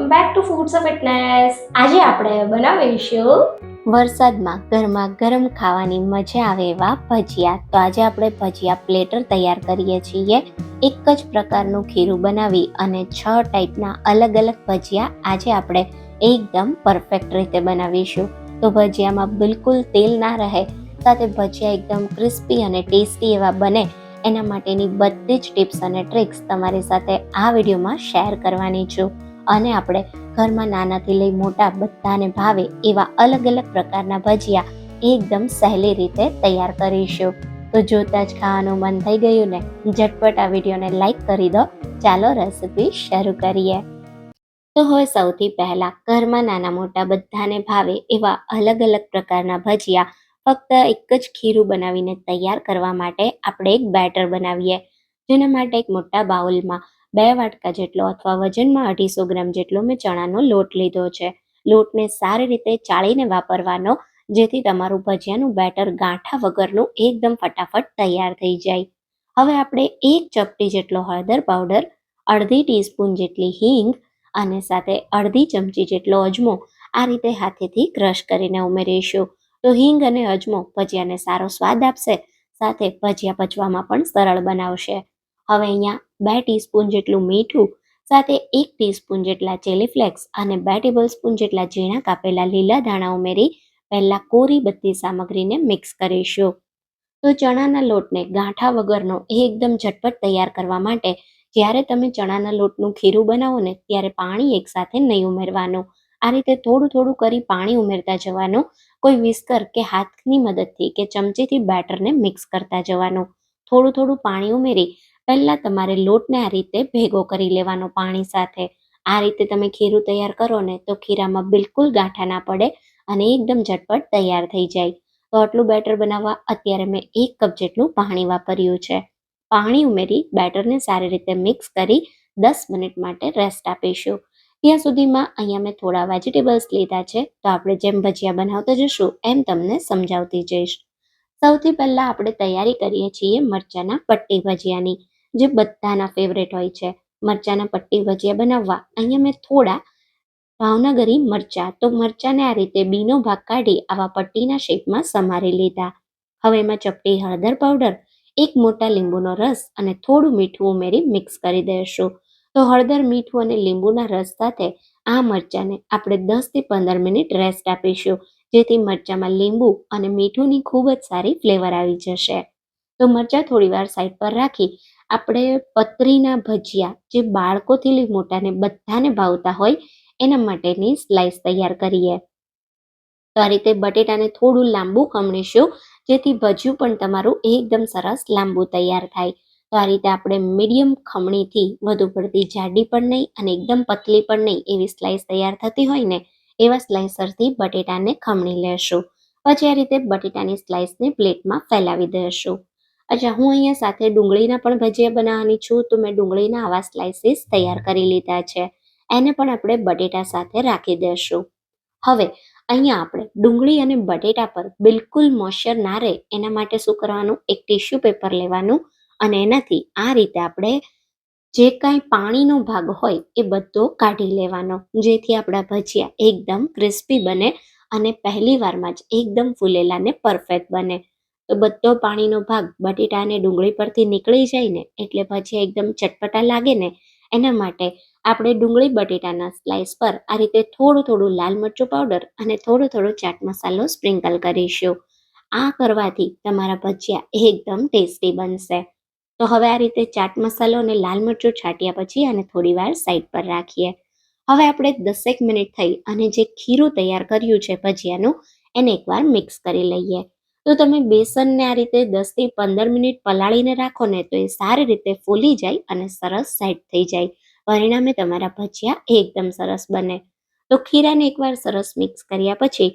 Welcome back to foods of fitness આજે આપણે બનાવીશું વરસાદમાં ઘરમાં ગરમ ખાવાની મજા આવે એવા ભજીયા. તો આજે આપણે ભજીયા પ્લેટર તૈયાર કરીએ છીએ. એક જ પ્રકારનું ખીરું બનાવી અને છ ટાઈપના અલગ અલગ ભજીયા આજે આપણે એકદમ પરફેક્ટ રીતે બનાવીશું. તો ભજીયામાં બિલકુલ તેલ ના રહે, સાથે ભજીયા એકદમ ક્રિસ્પી અને ટેસ્ટી એવા બને. એના માટેની બધી જ ટિપ્સ અને ટ્રિક્સ તમારી સાથે આ વિડીયોમાં શેર કરવાની છું. અને આપણે ઘરમાં નાનાથી લઈ મોટા બધાને ભાવે એવા અલગ અલગ પ્રકારના ભજીયા એકદમ સહેલી રીતે તૈયાર કરીશું. તો જોતા જ ખાવાનું મન થઈ ગયું ને? ઝટપટ આ વિડીયોને લાઈક કરી દો. ચાલો રેસીપી શરૂ કરીએ. તો હવે સૌથી પહેલા ઘરમાં નાના મોટા બધાને ભાવે એવા અલગ અલગ પ્રકારના ભજીયા ફક્ત એક જ ખીરું બનાવીને તૈયાર કરવા માટે આપણે એક બેટર બનાવીએ. જેના માટે એક મોટા બાઉલમાં બે વાટકા જેટલો અથવા વજનમાં અઢીસો ગ્રામ જેટલો મેં ચણાનો લોટ લીધો છે. લોટને સારી રીતે ચાળીને વાપરવાનો, જેથી તમારું ભજીયાનું બેટર ગાંઠા વગરનું એકદમ ફટાફટ તૈયાર થઈ જાય. હવે આપણે એક ચપટી જેટલો હળદર પાવડર, અડધી ટીસ્પૂન જેટલી હિંગ અને સાથે અડધી ચમચી જેટલો અજમો આ રીતે હાથેથી ક્રશ કરીને ઉમેરીશું. તો હિંગ અને અજમો ભજીયાને સારો સ્વાદ આપશે, સાથે ભજીયા પચવામાં પણ સરળ બનાવશે. હવે અહીંયા બે ટીસ્પૂન જેટલું મીઠું, સાથે એક ટીસ્પૂન જેટલા ચીલી ફ્લેક્સ અને બે ટેબલ સ્પૂન જેટલા ઝીણા કાપેલા લીલા ધાણા ઉમેરી પહેલાં કોરી બધી સામગ્રીને મિક્સ કરીશું. તો ચણાના લોટને ગાંઠા વગરનો એકદમ ઝટપટ તૈયાર કરવા માટે જ્યારે તમે ચણાના લોટનું ખીરું બનાવો ને ત્યારે પાણી એકસાથે નહીં ઉમેરવાનું. આ રીતે થોડું થોડું કરી પાણી ઉમેરતા જવાનું, કોઈ વિસ્કર કે હાથની મદદથી કે ચમચીથી બેટરને મિક્સ કરતા જવાનું. થોડું થોડું પાણી ઉમેરી પહેલાં તમારે લોટને આ રીતે ભેગો કરી લેવાનો પાણી સાથે. આ રીતે તમે ખીરું તૈયાર કરો ને તો ખીરામાં બિલકુલ ગાંઠા ના પડે અને એકદમ ઝટપટ તૈયાર થઈ જાય. તો આટલું બેટર બનાવવા અત્યારે મેં એક કપ જેટલું પાણી વાપર્યું છે. પાણી ઉમેરી બેટરને સારી રીતે મિક્સ કરી દસ મિનિટ માટે રેસ્ટ આપીશું. ત્યાં સુધીમાં અહીંયા મેં થોડા વેજીટેબલ્સ લીધા છે, તો આપણે જેમ ભજીયા બનાવતા જશું એમ તમને સમજાવતી જઈશ. સૌથી પહેલાં આપણે તૈયારી કરીએ છીએ મરચાના પટ્ટી ભજીયાની. જે બધાના ફેવરેટ હોય છે. મરચાના પટ્ટી ભજીયા બનાવવા. અહીંયા મેં થોડા ભાવનગરી મરચાં. તો મરચાંને આ રીતે બીનો ભાગ કાઢી આવા પટ્ટીના શેપમાં સમારી લીધા. હવે એમાં ચપટી હળદર પાવડર એક મોટા લીંબુનો રસ અને થોડું મીઠું ઉમેરી મિક્સ કરી દઈશું. તો હળદર, મીઠું અને લીંબુના રસ સાથે આ મરચાંને આપણે દસથી પંદર મિનિટ રેસ્ટ આપીશું, જેથી મરચાંમાં લીંબુ અને મીઠુંની ખૂબ જ સારી ફ્લેવર આવી જશે. તો મરચાં થોડીવાર સાઈડ પર રાખી આપણે પતરીના ભજીયા જે બાળકોથી લઈ મોટાને બધાને ભાવતા હોય, એના માટેની સ્લાઇસ તૈયાર કરીએ. તો આ રીતે બટેટાને થોડું લાંબુ ખમણીશું, જેથી ભજીયું પણ તમારું એકદમ સરસ લાંબુ તૈયાર થાય. તો આ રીતે આપણે મીડિયમ ખમણીથી વધુ પડતી જાડી પણ નહીં અને એકદમ પતલી પણ નહીં એવી સ્લાઇસ તૈયાર થતી હોય ને, એવા સ્લાઇસરથી બટેટાને ખમણી લેશું. પછી આ રીતે બટેટાની સ્લાઇસને પ્લેટમાં ફેલાવી દઈશું. અચ્છા, હું અહીંયા સાથે ડુંગળીના પણ ભજીયા બનાવવાની છું, તો મેં ડુંગળીના આવા સ્લાઇસીસ તૈયાર કરી લીધા છે. એને પણ આપણે બટેટા સાથે રાખી દઈશું હવે, અહીંયા આપણે ડુંગળી અને બટેટા પર બિલકુલ મોશ્ચર ના રહે, એના માટે શું કરવાનું? એક ટિશ્યુ પેપર લેવાનું અને એનાથી આ રીતે આપણે જે કાંઈ પાણીનો ભાગ હોય, એ બધો કાઢી લેવાનો. જેથી આપણા ભજીયા એકદમ ક્રિસ્પી બને અને પહેલી વારમાં જ એકદમ ફૂલેલા ને પરફેક્ટ બને. તો બધો પાણીનો ભાગ બટેટા અને ડુંગળી પરથી નીકળી જાય ને એટલે ભજીયા એકદમ ચટપટા લાગે ને એના માટે આપણે ડુંગળી બટેટાના સ્લાઇસ પર આ રીતે થોડું થોડું લાલ મરચું પાવડર અને થોડો થોડો ચાટ મસાલો સ્પ્રિંકલ કરીશું. આ કરવાથી તમારા ભજીયા એકદમ ટેસ્ટી બનશે. તો હવે આ રીતે ચાટ મસાલો અને લાલ મરચું છાંટ્યા પછી અને થોડી વાર સાઈડ પર રાખીએ. હવે આપણે દસેક મિનિટ થઈ અને જે ખીરું તૈયાર કર્યું છે ભજીયાનું એને એકવાર મિક્સ કરી લઈએ. તો તમે બેસનને આ રીતે દસથી પંદર મિનિટ પલાળીને રાખો ને તો એ સારી રીતે ફૂલી જાય અને સરસ સેટ થઈ જાય. પરિણામે તમારા ભજીયા એકદમ સરસ બને. તો ખીરાને એકવાર સરસ મિક્સ કર્યા પછી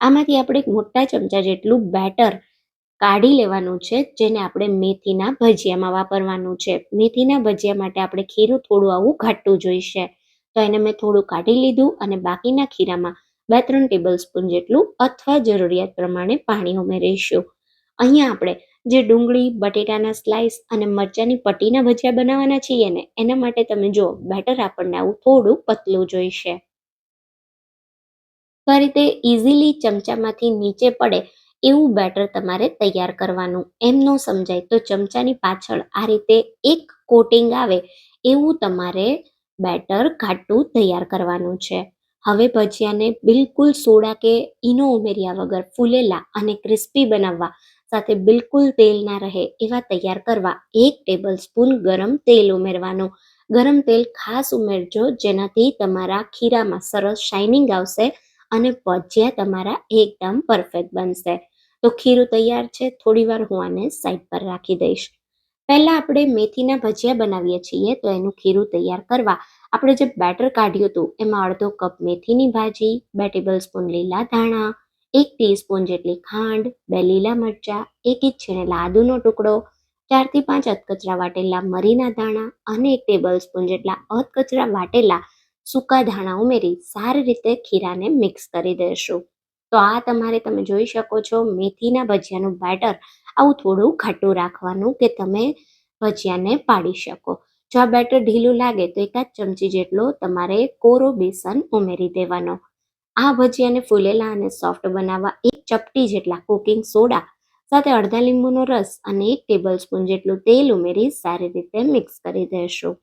આમાંથી આપણે એક મોટા ચમચા જેટલું બેટર કાઢી લેવાનું છે, જેને આપણે મેથીના ભજીયામાં વાપરવાનું છે. મેથીના ભજીયા માટે આપણે ખીરું થોડું આવું ઘાટું જોઈશે. તો એને મેં થોડું કાઢી લીધું અને બાકીના ખીરામાં બે ત્રણ ટેબલ સ્પૂન જેટલું અથવા જરૂરિયાત પ્રમાણે પાણી ઉમેરીશું. અહીંયા આપણે જે ડુંગળી, બટેટાના સ્લાઇસ અને મરચાંની પટ્ટીના ભજીયા બનાવવાના છીએ ને, એના માટે તમે જો બેટર આપણને આવું થોડું પતલું જોઈશે. તો આ રીતે ઇઝીલી ચમચામાંથી નીચે પડે એવું બેટર તમારે તૈયાર કરવાનું. એમ ન સમજાય તો ચમચાની પાછળ આ રીતે એક કોટિંગ આવે એવું તમારે બેટર ઘાટું તૈયાર કરવાનું છે. હવે ભજીયાને બિલકુલ સોડા કે ઈનો ઉમેર્યા વગર ફૂલેલા અને ક્રિસ્પી બનાવવા સાથે બિલકુલ તેલ ના રહે એવા તૈયાર કરવા એક ટેબલ સ્પૂન ગરમ તેલ ઉમેરવાનું. ગરમ તેલ ખાસ ઉમેરજો જેનાથી તમારા ખીરામાં સરસ શાઇનિંગ આવશે અને ભજીયા તમારા એકદમ પરફેક્ટ બનશે. તો ખીરું તૈયાર છે, થોડીવાર હું આને સાઈડ પર રાખી દઈશ. પહેલા આપણે મેથીના ભજીયા બનાવીએ છીએ, તો એનું ખીરું તૈયાર કરવા આપણે જે બેટર કાઢ્યું હતું, એમાં અડધો કપ મેથીની ભાજી, બે ટેબલ સ્પૂન લીલા ધાણા, એક ટીસ્પૂન જેટલી ખાંડ, બે લીલા મરચાં, એક ઇંચ છીણેલા આદુનો ટુકડો, ચારથી પાંચ અધકચરા વાટેલા મરીના દાણા અને એક ટેબલ સ્પૂન જેટલા અધકચરા વાટેલા સૂકા ધાણા ઉમેરી સારી રીતે ખીરાને મિક્સ કરી દઈશું તો આ તમારે તમે જોઈ શકો છો, મેથીના ભજીયાનું બેટર આવું થોડું ખાટું રાખવાનું કે તમે ભજીયાને પાડી શકો. જો આ બેટર ઢીલું લાગે તો એકાદ ચમચી જેટલો તમારે કોરો બેસન ઉમેરી દેવાનો. આ ભજીયાને ફૂલેલા અને સોફ્ટ બનાવવા એક ચપટી જેટલા કુકિંગ સોડા, સાથે અડધા લીંબુનો રસ અને એક ટેબલ સ્પૂન જેટલું તેલ ઉમેરી સારી રીતે મિક્સ કરી દેશું.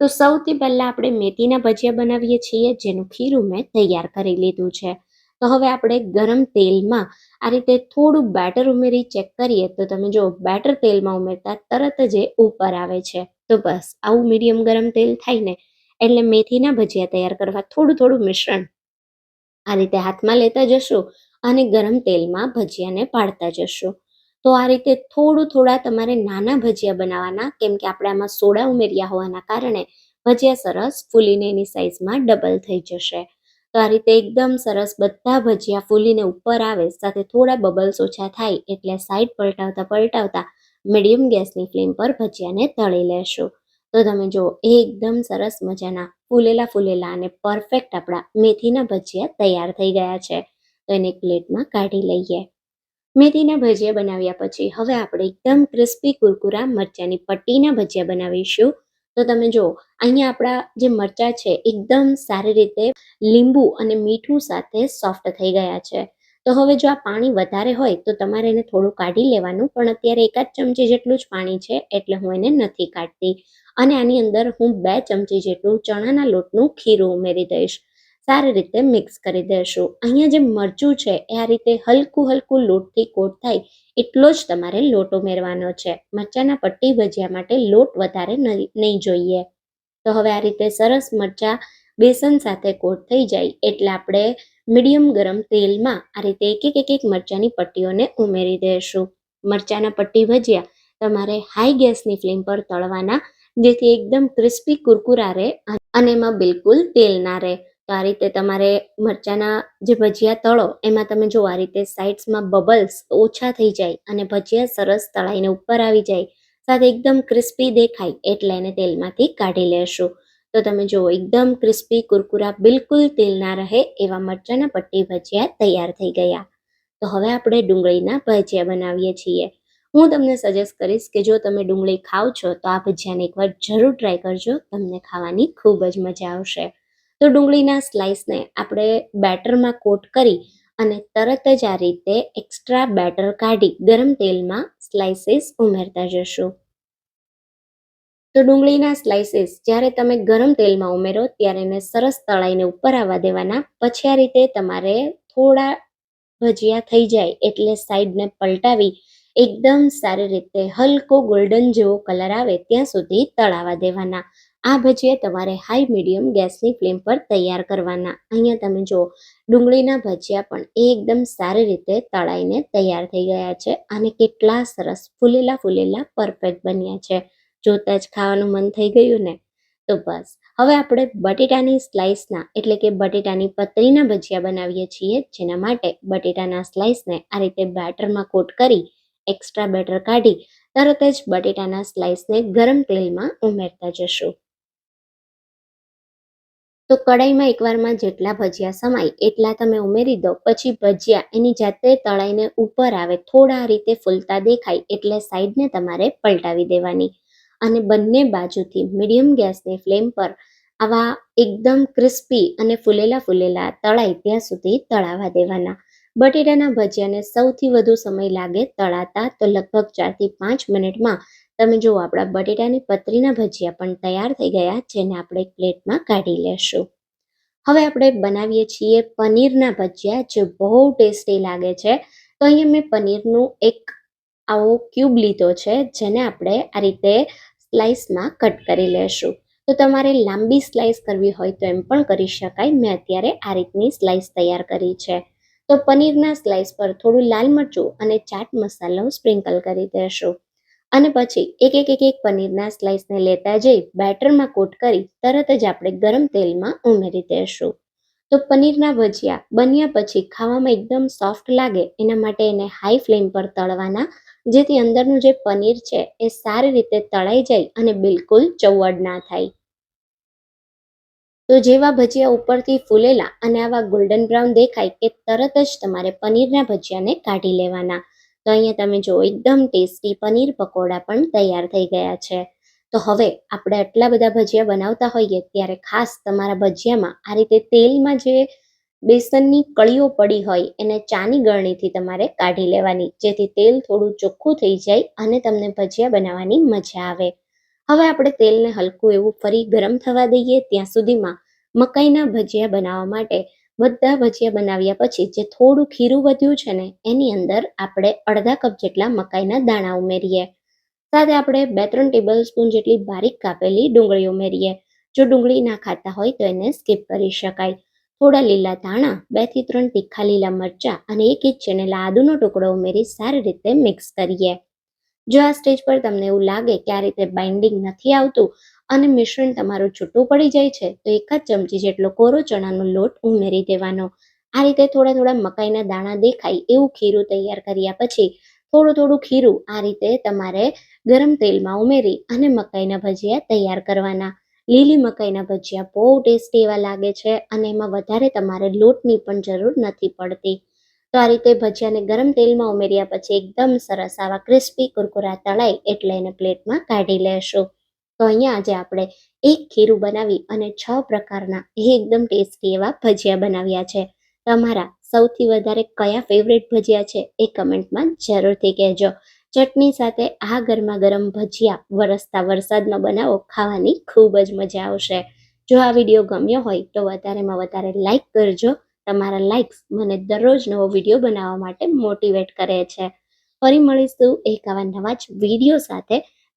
તો સૌથી પહેલાં આપણે મેથીના ભજીયા બનાવીએ છીએ, જેનું ખીરું મેં તૈયાર કરી લીધું છે. તો હવે આપણે ગરમ તેલમાં આ રીતે થોડું બેટર ઉમેરી ચેક કરીએ તો તમે જો બેટર તેલમાં ઉમેરતા તરત જ એ ઉપર આવે છે. તો બસ, આવું મીડિયમ ગરમ તેલ થાય ને એટલે મેથીના ભજીયા તૈયાર કરવા થોડું થોડું મિશ્રણ આ રીતે હાથમાં લેતા જશો અને ગરમ તેલમાં ભજીયાને પાડતા જશો. તો આ રીતે થોડું થોડા તમારે નાના ભજીયા બનાવવાના, કેમ કે આપણે આમાં સોડા ઉમેર્યા હોવાના કારણે ભજીયા સરસ ફૂલીને એની સાઈઝમાં ડબલ થઈ જશે. તો આ રીતે એકદમ સરસ બધા ભજીયા ફૂલીને ઉપર આવે, સાથે થોડા બબલ્સ ઓછા થાય એટલે સાઈડ પલટાવતા પલટાવતા મીડિયમ ગેસની ફ્લેમ પર ભજીયાને તળી લેશું. તો તમે જો એકદમ સરસ મજાના ફૂલેલા ફૂલેલા અને પરફેક્ટ આપણા મેથીના ભજીયા તૈયાર થઈ ગયા છે. તો એને પ્લેટમાં કાઢી લઈએ. મેથીના ભજીયા બનાવ્યા પછી હવે આપણે એકદમ ક્રિસ્પી કુરકુરા મરચાંની પટ્ટીના ભજીયા બનાવીશું. તો તમે જો અહીંયા આપણા જે મરચાં છે, એકદમ સારી રીતે લીંબુ અને મીઠું સાથે સોફ્ટ થઈ ગયા છે. તો હવે જો આ પાણી વધારે હોય, તો તમારે એને થોડું કાઢી લેવાનું, પણ અત્યારે એકાદ ચમચી જેટલું જ પાણી છે, એટલે હું એને નથી કાઢતી. અને આની અંદર હું બે ચમચી જેટલું ચણાના લોટનું ખીરું ઉમેરી દઈશ. સારી રીતે મિક્સ કરી દઈશું અહીંયા જે મરચું છે, એ આ રીતે હલકું હલકું લોટથી કોટ થાય, એટલો જ તમારે લોટ ઉમેરવાનો છે. મરચાંના પટ્ટી ભજીયા માટે લોટ વધારે નહીં નહીં જોઈએ. તો હવે આ રીતે સરસ મરચાં બેસન સાથે કોટ થઈ જાય, એટલે આપણે મીડિયમ ગરમ તેલમાં આ રીતે એક એક એક એક મરચાંની પટ્ટીઓને ઉમેરી દઈશું મરચાંના પટ્ટી ભજીયા તમારે હાઈ ગેસની ફ્લેમ પર તળવાના, જેથી એકદમ ક્રિસ્પી કુરકુરા રહે અને એમાં બિલકુલ તેલ ના રહે. તો આ રીતે તમારે મરચાંના જે ભજીયા તળો, એમાં તમે જો આ રીતે સાઇડ્સમાં બબલ્સ ઓછા થઈ જાય અને ભજીયા સરસ તળાઈને ઉપર આવી જાય. સાથે એકદમ ક્રિસ્પી દેખાય એટલે એને તેલમાંથી કાઢી લેશું. તો તમે જુઓ એકદમ ક્રિસ્પી કુરકુરા બિલકુલ તેલ ના રહે એવા મરચાંના પટ્ટી ભજીયા તૈયાર થઈ ગયા. તો હવે આપણે ડુંગળીના ભજીયા બનાવીએ છીએ. હું તમને સજેસ્ટ કરીશ કે જો તમે ડુંગળી ખાવ છો તો આ ભજીયાને એકવાર જરૂર ટ્રાય કરજો, તમને ખાવાની ખૂબ જ મજા આવશે. તો ડુંગળીના સ્લાઇસને આપણે બેટરમાં કોટ કરી અને તરત જ આ રીતે એક્સ્ટ્રા બેટર કાઢી ગરમ તેલમાં સ્લાઇસીસ ઉમેરતા જશું. તો ડુંગળીના સ્લાઇસીસ જ્યારે તમે ગરમ તેલમાં ઉમેરો ત્યારે એને સરસ તળાઈને ઉપર આવવા દેવાના. પછી આ રીતે તમારે થોડા ભજીયા થઈ જાય એટલે સાઈડને પલટાવી એકદમ સારી રીતે હલકો ગોલ્ડન જેવો કલર આવે ત્યાં સુધી તળાવા દેવાના. આ ભજીયા તમારે હાઈ મીડિયમ ગેસની ફ્લેમ પર તૈયાર કરવાના. અહીંયા તમે જો ડુંગળીના ભજીયા પણ એકદમ સારી રીતે તળાઈને તૈયાર થઈ ગયા છે અને કેટલા સરસ ફૂલેલા ફૂલેલા પરફેક્ટ બન્યા છે. જોતા જ ખાવાનું મન થઈ ગયું ને, તો બસ. હવે આપણે બટેટાની સ્લાઇસના એટલે કે બટેટાની પતરીના ભજીયા બનાવીએ છીએ, જેના માટે બટેટાના સ્લાઇસને આ રીતે બેટરમાં કોટ કરી એક્સ્ટ્રા બેટર કાઢી, તરત જ બટેટાના સ્લાઇસને ગરમ તેલમાં ઉમેરતા જશું. તો કડાઈમાં એકવારમાં જેટલા ભજીયા સમાય એટલા તમે ઉમેરી દો. પછી ભજીયા એની જાતે તળાઈને ઉપર આવે. થોડા રીતે ફૂલતા દેખાય એટલે સાઈડને તમારે પલટાવી દેવાની. અને બંને બાજુથી મીડિયમ ગેસની ફ્લેમ પર આવા એકદમ ક્રિસ્પી અને ફૂલેલા ફૂલેલા તળાય ત્યાં સુધી તળાવા દેવાના. બટેટાના ભજીયાને સૌથી વધુ સમય લાગે તળાતા તો લગભગ ચારથી પાંચ મિનિટમાં તમે જુઓ, આપણા બટેટાની પતરીના ભજીયા પણ તૈયાર થઈ ગયા જેને આપણે પ્લેટમાં કાઢી લેશું. હવે આપણે બનાવીએ છીએ પનીરના ભજીયા, જે બહુ ટેસ્ટી લાગે છે. તો અહીંયા મેં પનીરનું એક આવો ક્યુબ લીધો છે, જેને આપણે આ રીતે સ્લાઇસમાં કટ કરી લેશું. તો તમારે લાંબી સ્લાઇસ કરવી હોય તો એમ પણ કરી શકાય. મેં અત્યારે આ રીતની સ્લાઇસ તૈયાર કરી છે. તો પનીરના સ્લાઇસ પર થોડું લાલ મરચું અને ચાટ મસાલો સ્પ્રિંકલ કરી દેશું. અને પછી એક એક એક એક પનીરના સ્લાઇસને લેતા જઈ બેટરમાં કોટ કરી તરત જ આપણે ગરમ તેલમાં ઉમેરી દઈશું તો પનીરના ભજીયા બન્યા પછી ખાવામાં એકદમ સોફ્ટ લાગે, એના માટે એને હાઈ ફ્લેમ પર તળવાના, જેથી અંદરનું જે પનીર છે એ સારી રીતે તળાઈ જાય અને બિલકુલ ચવડ ના થાય. તો જેવા ભજીયા ઉપરથી ફૂલેલા અને આવા ગોલ્ડન બ્રાઉન દેખાય કે તરત જ તમારે પનીરના ભજીયાને કાઢી લેવાના. તો અહીંયા તમે જો, એકદમ ટેસ્ટી પનીર પકોડા પણ તૈયાર થઈ ગયા છે. તો હવે આપણે આટલા બધા ભજીયા બનાવતા હોઈએ ત્યારે ખાસ તમારા ભજીયામાં આ રીતે તેલમાં જે બેસનની કળીઓ પડી હોય એને ચાની ગળણીથી તમારે કાઢી લેવાની, જેથી તેલ થોડું ચોખ્ખું થઈ જાય અને તમને ભજીયા બનાવવાની મજા આવે. હવે આપણે તેલને હલકું એવું ફરી ગરમ થવા દઈએ ત્યાં સુધીમાં મકાઈના ભજીયા બનાવવા માટે બધા ભજીયા બનાવ્યા પછી જે થોડું ખીરું વધ્યું છે ને, એની અંદર આપણે અડધા કપ જેટલા મકાઈના દાણા ઉમેરીએ. સાથે આપણે બે ત્રણ ટેબલ સ્પૂન જેટલી બારીક કાપેલી ડુંગળી ઉમેરીએ. જો ડુંગળી ના ખાતા હોય તો એને સ્કીપ કરી શકાય. થોડા લીલા ધાણા બેથી ત્રણ તીખા લીલા મરચાં અને એક ઇંચ ચેનેલા આદુનો ટુકડો ઉમેરી સારી રીતે મિક્સ કરીએ. જો આ સ્ટેજ પર તમને એવું લાગે કે આ રીતે બાઇન્ડિંગ નથી આવતું અને મિશ્રણ તમારું છૂટું પડી જાય છે, તો એક જ ચમચી જેટલો કોરો ચણાનો લોટ ઉમેરી દેવાનો. આ રીતે થોડા થોડા મકાઈના દાણા દેખાય એવું ખીરું તૈયાર કર્યા પછી થોડું થોડું ખીરું આ રીતે તમારે ગરમ તેલમાં ઉમેરી અને મકાઈના ભજીયા તૈયાર કરવાના. લીલી મકાઈના ભજીયા બહુ ટેસ્ટી એવા લાગે છે અને એમાં વધારે તમારે લોટની પણ જરૂર નથી પડતી. તો આ રીતે ભજીયાને ગરમ તેલમાં ઉમેર્યા પછી એકદમ સરસ આવા ક્રિસ્પી, કુરકુરા તળાય એટલે એને પ્લેટમાં કાઢી લેશું. તો અહીંયા આજે આપણે એક ખીરું બનાવી અને છ પ્રકારના એકદમ ટેસ્ટી એવા ભજીયા બનાવ્યા છે. તમારા સૌથી વધારે કયા ફેવરેટ ભજીયા છે એ કમેન્ટમાં જરૂરથી કહેજો. ચટણી સાથે આ ગરમા ગરમ ભજીયા વરસતા વરસાદનો બનાવો ખાવાની ખૂબ જ મજા આવશે. જો આ વીડિયો ગમ્યો હોય તો વધારેમાં વધારે લાઇક કરજો. તમારા લાઇક્સ મને દરરોજ નવો વીડિયો બનાવવા માટે મોટિવેટ કરે છે. ફરી મળીશું એક આવા નવા જ વીડિયો સાથે.